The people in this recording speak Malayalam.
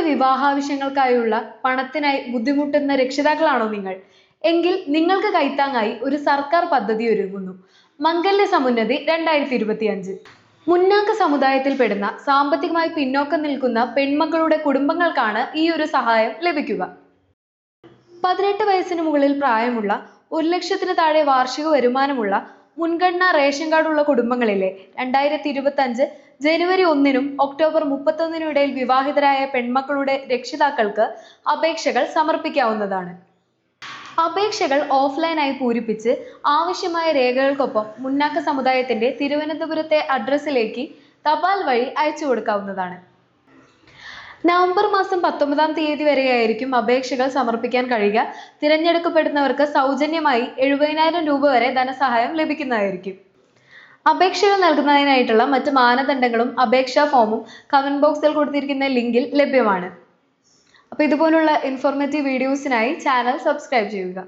വിവാഹാവശ്യങ്ങൾക്കായുള്ള പണത്തിനായി ബുദ്ധിമുട്ടുന്ന രക്ഷിതാക്കളാണോ നിങ്ങൾ? എങ്കിൽ നിങ്ങൾക്ക് കൈത്താങ്ങായി ഒരു സർക്കാർ പദ്ധതി ഒരുങ്ങുന്നു. മംഗല്യ സമുന്നതി രണ്ടായിരത്തി ഇരുപത്തി അഞ്ച് മുന്നാക്ക സമുദായത്തിൽപ്പെടുന്ന സാമ്പത്തികമായി പിന്നോക്കം നിൽക്കുന്ന പെൺമക്കളുടെ കുടുംബങ്ങൾക്കാണ് ഈ ഒരു സഹായം ലഭിക്കുക. പതിനെട്ട് വയസ്സിന് മുകളിൽ പ്രായമുള്ള ഒരു ലക്ഷത്തിന് താഴെ വാർഷിക വരുമാനമുള്ള മുൻഗണനാ റേഷൻ കാർഡുള്ള കുടുംബങ്ങളിലെ രണ്ടായിരത്തി ഇരുപത്തി അഞ്ച് ജനുവരി ഒന്നിനും ഒക്ടോബർ മുപ്പത്തൊന്നിനും ഇടയിൽ വിവാഹിതരായ പെൺമക്കളുടെ രക്ഷിതാക്കൾക്ക് അപേക്ഷകൾ സമർപ്പിക്കാവുന്നതാണ്. അപേക്ഷകൾ ഓഫ്ലൈനായി പൂരിപ്പിച്ച് ആവശ്യമായ രേഖകൾക്കൊപ്പം മുന്നാക്ക സമുദായത്തിന്റെ തിരുവനന്തപുരത്തെ അഡ്രസ്സിലേക്ക് തപാൽ വഴി അയച്ചു കൊടുക്കാവുന്നതാണ് നവംബർ മാസം പത്തൊമ്പതാം തീയതി വരെയായിരിക്കും അപേക്ഷകൾ സമർപ്പിക്കാൻ കഴിയുക. തിരഞ്ഞെടുക്കപ്പെടുന്നവർക്ക് സൗജന്യമായി എഴുപതിനായിരം രൂപ വരെ ധനസഹായം ലഭിക്കുന്നതായിരിക്കും. അപേക്ഷകൾ നൽകുന്നതിനായിട്ടുള്ള മറ്റ് മാനദണ്ഡങ്ങളും അപേക്ഷാ ഫോമും കമന്റ് ബോക്സിൽ കൊടുത്തിരിക്കുന്ന ലിങ്കിൽ ലഭ്യമാണ്. അപ്പോൾ ഇതുപോലുള്ള ഇൻഫോർമേറ്റീവ് വീഡിയോസിനായി ചാനൽ സബ്സ്ക്രൈബ് ചെയ്യുക.